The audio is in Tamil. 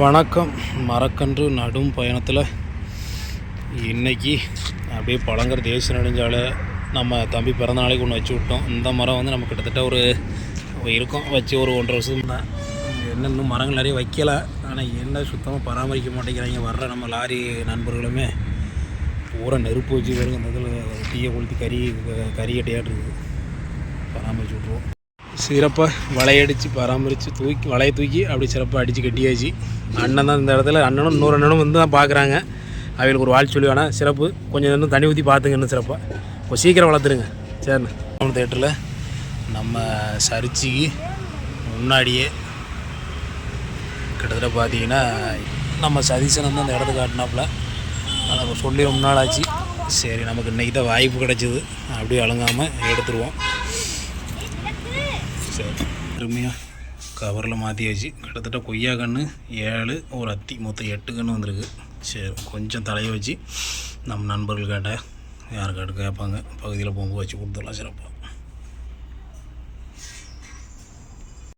வணக்கம். மரக்கன்று நடும் பயணத்தில் இன்றைக்கி அப்படியே பழங்கர் தேசிய நெடுஞ்சாலை நம்ம தம்பி பிறந்த நாளைக்கு ஒன்று வச்சு விட்டோம். இந்த மரம் வந்து நம்ம கிட்டத்தட்ட ஒரு இருக்கும். வச்சு ஒரு ஒன்றரை வருஷம் தான் என்ன இன்னும் மரங்கள் நிறைய வைக்கலை. ஆனால் என்ன சுத்தமாக பராமரிக்க மாட்டேங்கிறாங்க வர்ற நம்ம லாரி நண்பர்களுமே. பூரா நெருப்பு வச்சு வருங்க இந்த இதில் தீயை கொளுத்தி கறி கறி கட்டையாட்டு பராமரிச்சு விட்ருவோம் சிறப்பாக வலையடித்து பராமரித்து தூக்கி வலையை தூக்கி அப்படி சிறப்பாக அடித்து கட்டியாச்சு. அண்ணன் தான் இந்த இடத்துல அண்ணனும் இன்னொரு அண்ணனும் வந்து தான் பார்க்குறாங்க அவங்களுக்கு ஒரு வாழ் சொல்லி வேணாம் சிறப்பு கொஞ்சம் இன்னும் தண்ணி ஊற்றி பார்த்துங்க இன்னும் சிறப்பாக கொஞ்சம் சீக்கிரம் வளர்த்துருங்க. சரிண்ணா. தேட்டரில் நம்ம சரிச்சிக்கு முன்னாடியே கிட்டத்தட்ட பார்த்தீங்கன்னா நம்ம சதீசன் வந்து அந்த இடத்த காட்டினாப்புல. நம்ம சொல்லி ரொம்ப நாள் ஆச்சு. சரி நமக்கு இன்றைக்கி தான் வாய்ப்பு கிடச்சிது. அப்படியே அழுங்காமல் எடுத்துருவோம். சரி அருமையாக கவரில் மாற்றி வச்சு கிட்டத்தட்ட கொய்யா கன்று ஏழு ஒரு அத்தி மொத்தம் எட்டு கன்று வந்திருக்கு. சரி கொஞ்சம் தலையை வச்சு நம்ம நண்பர்கள் கேட்ட யாருக்காட்டு கேட்பாங்க. பகுதியில் போகும்போது வச்சு கொடுத்துடலாம் சிறப்பாக